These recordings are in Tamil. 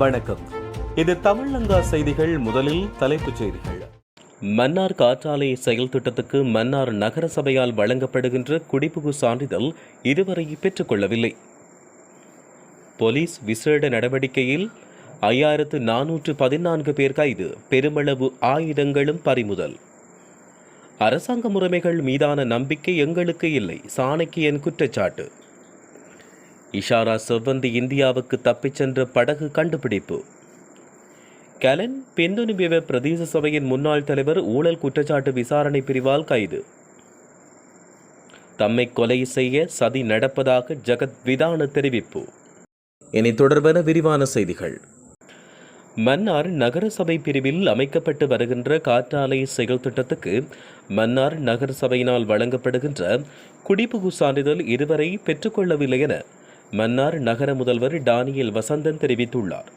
வணக்கம். இது தமிழங்கா செய்திகள் முதலில் தலைப்புச் செய்திகள். மன்னார் காற்றாலை செயல் திட்டத்துக்கு மன்னார் நகர சபையால் வழங்கப்படுகின்ற குடிபுகு சான்றிதழ் இதுவரை பெற்றுக்கொள்ளவில்லை போலீஸ் விசேட நடவடிக்கையில் ஐயாயிரத்து நானூற்று பதினான்கு பேர் கைது பெருமளவு ஆயுதங்களும் பறிமுதல். அரசாங்க முறைமைகள் மீதான நம்பிக்கை எங்களுக்கு இல்லை சாணக்கியன் குற்றச்சாட்டு. இஷாரா செவ்வந்தி இந்தியாவுக்கு தப்பிச் சென்ற படகு கண்டுபிடிப்பு. கலன் பெந்துனிபிவ பிரதேச சபையின் முன்னாள் தலைவர் ஊழல் குற்றச்சாட்டு விசாரணை பிரிவால் கைது. தம்மை கொலை செய்ய சதி நடப்பதாக ஜகத் விதான தெரிவிப்பு. இனி தொடர்பான விரிவான செய்திகள். மன்னார் நகரசபை பிரிவில் அமைக்கப்பட்டு வருகின்ற காற்றாலை செயல் திட்டத்துக்கு மன்னார் நகரசபையினால் வழங்கப்படுகின்ற குடிபுகு சான்றிதழ் இதுவரை பெற்றுக்கொள்ளவில்லை என மன்னார் நகர முதல்வர் டானியல் வசந்தன் தெரிவித்துள்ளார்.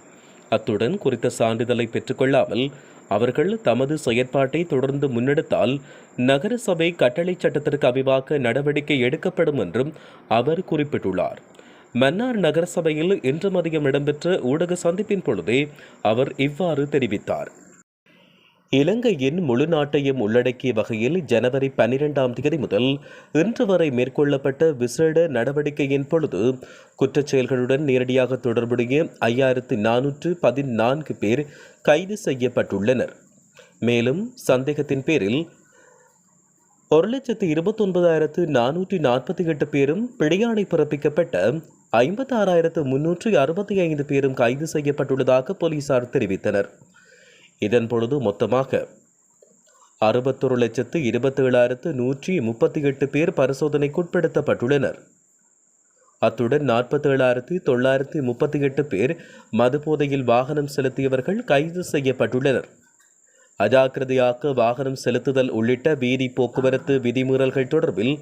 அத்துடன் குறித்த சான்றிதழை பெற்றுக்கொள்ளாமல் அவர்கள் தமது செயற்பாட்டை தொடர்ந்து முன்னெடுத்தால் நகரசபை கட்டளை சட்டத்திற்கு அபிவாக்க நடவடிக்கை எடுக்கப்படும் என்றும் அவர் குறிப்பிட்டுள்ளார். மன்னார் நகரசபையில் இன்று மதியம் இடம்பெற்ற ஊடக சந்திப்பின் பொழுதே அவர் இவ்வாறு தெரிவித்தார். இலங்கையின் முழு நாட்டையும் உள்ளடக்கிய வகையில் ஜனவரி பன்னிரெண்டாம் தேதி முதல் இன்று வரை மேற்கொள்ளப்பட்ட விசேட நடவடிக்கையின் பொழுது குற்றச் செயல்களுடன் நேரடியாக தொடர்புடைய ஐயாயிரத்து நானூற்று பதினான்கு பேர் கைது செய்யப்பட்டுள்ளனர். மேலும் சந்தேகத்தின் பேரில் ஒரு லட்சத்து இருபத்தொன்பதாயிரத்து நானூற்றி நாற்பத்தி எட்டு பேரும் பிடியாணை பிறப்பிக்கப்பட்ட ஐம்பத்தாறாயிரத்து முன்னூற்றி அறுபத்தி ஐந்து பேரும் கைது செய்யப்பட்டுள்ளதாக போலீசார் தெரிவித்தனர். இதன் பொழுது மொத்தமாக அறுபத்தொரு லட்சத்து இருபத்தேழாயிரத்து நூற்றி முப்பத்தி எட்டு பேர் பரிசோதனைக்குட்படுத்தப்பட்டுள்ளனர். அத்துடன் நாற்பத்தேழாயிரத்து தொள்ளாயிரத்து முப்பத்தி எட்டு பேர் மதுபோதையில் வாகனம் செலுத்தியவர்கள் கைது செய்யப்பட்டுள்ளனர். அஜாக்கிரதையாக்க வாகனம் செலுத்துதல் உள்ளிட்ட வீதி போக்குவரத்து விதிமீறல்கள் தொடர்பில்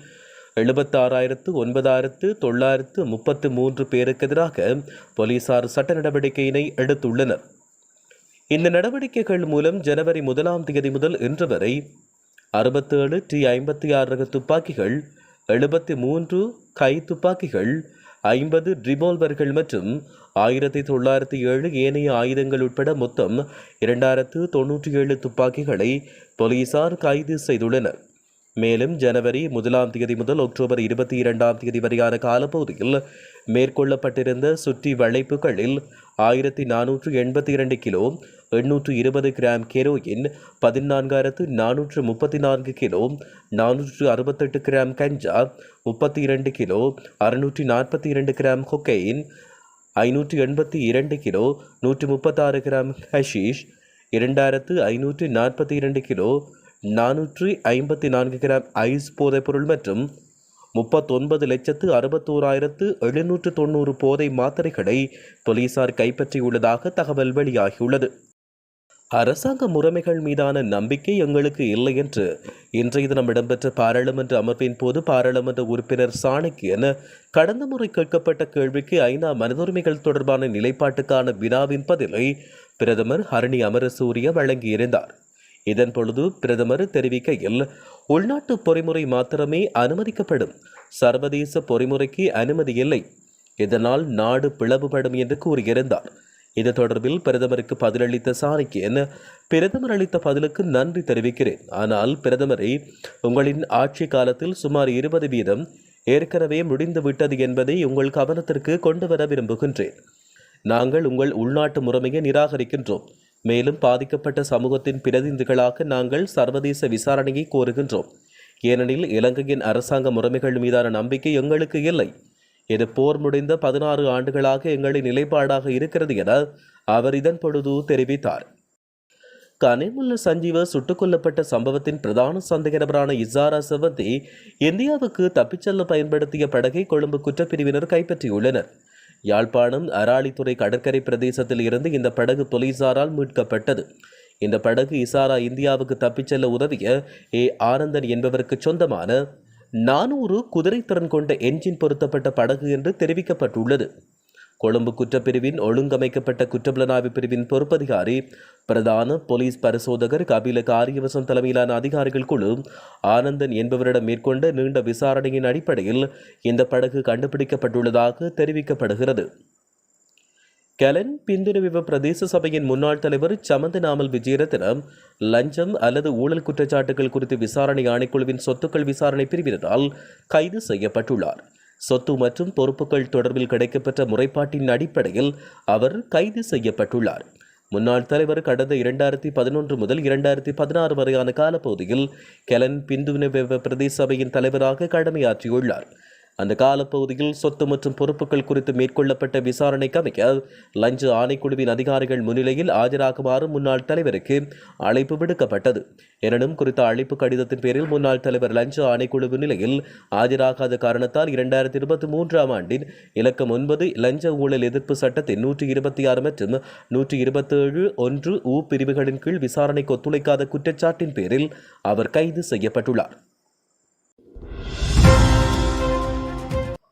எழுபத்தாறாயிரத்து ஒன்பதாயிரத்து தொள்ளாயிரத்து முப்பத்து மூன்று பேருக்கு எதிராக போலீசார் சட்ட நடவடிக்கையினை எடுத்துள்ளனர். இந்த நடவடிக்கைகள் மூலம் ஜனவரி முதலாம் தேதி முதல் இன்று வரை அறுபத்தேழு டி ஐம்பத்தி ஆறு ரக துப்பாக்கிகள் எழுபத்தி மூன்று கை துப்பாக்கிகள் ஐம்பது ரிவால்வர்கள் மற்றும் ஆயிரத்தி தொள்ளாயிரத்தி ஏழு ஏனைய ஆயுதங்கள் உட்பட மொத்தம் இரண்டாயிரத்து தொன்னூற்றி ஏழு துப்பாக்கிகளை போலீசார் கைது செய்துள்ளனர். மேலும் ஜனவரி முதலாம் தேதி முதல் அக்டோபர் இருபத்தி இரண்டாம் தேதி வரையான காலப்பகுதியில் மேற்கொள்ளப்பட்டிருந்த சுற்றி வளைப்புகளில் ஆயிரத்தி நானூற்று எண்பத்தி இரண்டு கிலோ எண்ணூற்று இருபது கிராம் கெரோயின் பதினான்காயிரத்து நானூற்று முப்பத்தி நான்கு கிலோ நானூற்று அறுபத்தெட்டு கிராம் கஞ்சா முப்பத்தி இரண்டு கிலோ அறுநூற்றி நாற்பத்தி இரண்டு கிராம் கொக்கெயின் ஐநூற்றி எண்பத்தி இரண்டு கிலோ நூற்றி முப்பத்தாறு கிராம் ஹஷீஷ் இரண்டாயிரத்து ஐநூற்றி நாற்பத்தி இரண்டு கிலோ நானூற்றி ஐம்பத்தி நான்கு கிராம் ஐஸ் போதைப்பொருள் மற்றும் முப்பத்தொன்பது லட்சத்து அறுபத்தோராயிரத்து எழுநூற்று தொண்ணூறு போதை மாத்திரைகளை போலீசார் கைப்பற்றியுள்ளதாக தகவல் வெளியாகியுள்ளது. அரசாங்க முறைமைகள் மீதான நம்பிக்கை எங்களுக்கு இல்லை என்று இன்றைய தினம் இடம்பெற்ற பாராளுமன்ற அமர்வின் போது பாராளுமன்ற உறுப்பினர் சாணக்கியன் கடந்த முறை கேட்கப்பட்ட கேள்விக்கு ஐநா மனதுரிமைகள் தொடர்பான நிலைப்பாட்டுக்கான வினாவின் பதிலை பிரதமர் ஹரணி அமரசூரிய வழங்கியிருந்தார். இதன் பொழுது பிரதமர் தெரிவிக்கையில் உள்நாட்டு பொறிமுறை மாத்திரமே அனுமதிக்கப்படும். சர்வதேச பொறிமுறைக்கு அனுமதி இல்லை. இதனால் நாடு பிளவுபடும் என்று கூறியிருந்தார். இது தொடர்பில் பிரதமருக்கு பதிலளித்த சாணக்கியன் பிரதமர் அளித்த பதிலுக்கு நன்றி தெரிவிக்கிறேன். ஆனால் பிரதமரை உங்களின் ஆட்சி காலத்தில் சுமார் இருபது வீதம் ஏற்கனவே முடிந்து விட்டது என்பதை உங்கள் கவனத்திற்கு கொண்டு வர விரும்புகின்றேன். நாங்கள் உங்கள் உள்நாட்டு முறைமையை நிராகரிக்கின்றோம். மேலும் பாதிக்கப்பட்ட சமூகத்தின் பிரதிநிதிகளாக நாங்கள் சர்வதேச விசாரணையை கோருகின்றோம். ஏனெனில் இலங்கையின் அரசாங்க முறைமைகள் மீதான நம்பிக்கை எங்களுக்கு இல்லை. இது போர் முடிந்த பதினாறு ஆண்டுகளாக எங்களின் நிலைப்பாடாக இருக்கிறது என அவர் இதன் பொழுது தெரிவித்தார். கனிமுல்ல சஞ்சீவ சுட்டுக் கொல்லப்பட்ட சம்பவத்தின் பிரதான சந்தேக நபரான இசாரா செவந்தி இந்தியாவுக்கு தப்பிச் செல்ல பயன்படுத்திய படகை கொழும்பு குற்றப்பிரிவினர் கைப்பற்றியுள்ளனர். யாழ்ப்பாணம் அராளித்துறை கடற்கரை பிரதேசத்தில் இருந்து இந்த படகு போலீசாரால் மீட்கப்பட்டது. இந்த படகு இசாரா இந்தியாவுக்கு தப்பிச் செல்ல உதவிய ஏ. ஆனந்தன் என்பவருக்கு சொந்தமான நானூறு குதிரைத்திறன் கொண்ட என்ஜின் பொருத்தப்பட்ட படகு என்று தெரிவிக்கப்பட்டுள்ளது. கொழும்பு குற்றப்பிரிவின் ஒழுங்கமைக்கப்பட்ட குற்றப்புலனாய்வு பிரிவின் பொறுப்பதிகாரி பிரதான போலீஸ் பரிசோதகர் கபில காரியவசம் தலைமையிலான அதிகாரிகள் குழு ஆனந்தன் என்பவரிடம் மேற்கொண்ட நீண்ட விசாரணையின் அடிப்படையில் இந்த படகு கண்டுபிடிக்கப்பட்டுள்ளதாக தெரிவிக்கப்படுகிறது. கெலன் பிந்துரவிவ பிரதேச சபையின் முன்னாள் தலைவர் சமந்தநாமல் விஜயரத்னம் லஞ்சம் அல்லது ஊழல் குற்றச்சாட்டுகள் குறித்து விசாரணை ஆணைக்குழுவின் சொத்துக்கள் விசாரணை பிரிவினரால் கைது செய்யப்பட்டுள்ளார். சொத்து மற்றும் பொறுப்புகள் தொடர்பில் கிடைக்கப்பெற்ற முறைப்பாட்டின் அடிப்படையில் அவர் கைது செய்யப்பட்டுள்ளார். முன்னாள் தலைவர் கடந்த இரண்டாயிரத்தி பதினொன்று முதல் இரண்டாயிரத்தி பதினாறு வரையான காலப்பகுதியில் கெலன் பிந்துனவெவ பிரதேச சபையின் தலைவராக கடமையாற்றியுள்ளார். அந்த காலப்பகுதியில் சொத்து மற்றும் பொறுப்புகள் குறித்து மேற்கொள்ளப்பட்ட விசாரணைக்கு அமைக்க லஞ்ச ஆணைக்குழுவின் அதிகாரிகள் முன்னிலையில் ஆஜராகுமாறு முன்னாள் தலைவருக்கு அழைப்பு விடுக்கப்பட்டது. எனினும் குறித்த அழைப்பு கடிதத்தின் பேரில் முன்னாள் தலைவர் லஞ்ச ஆணைக்குழு முன்னிலையில் ஆஜராகாத காரணத்தால் இரண்டாயிரத்தி இருபத்தி மூன்றாம் ஆண்டின் இலக்கம் ஒன்பது லஞ்ச ஊழல் எதிர்ப்பு சட்டத்தின் நூற்றி இருபத்தி ஆறு மற்றும் நூற்றி இருபத்தேழு ஒன்று ஊ பிரிவுகளின் கீழ் விசாரணைக்கு ஒத்துழைக்காத குற்றச்சாட்டின் பேரில் அவர் கைது செய்யப்பட்டுள்ளார்.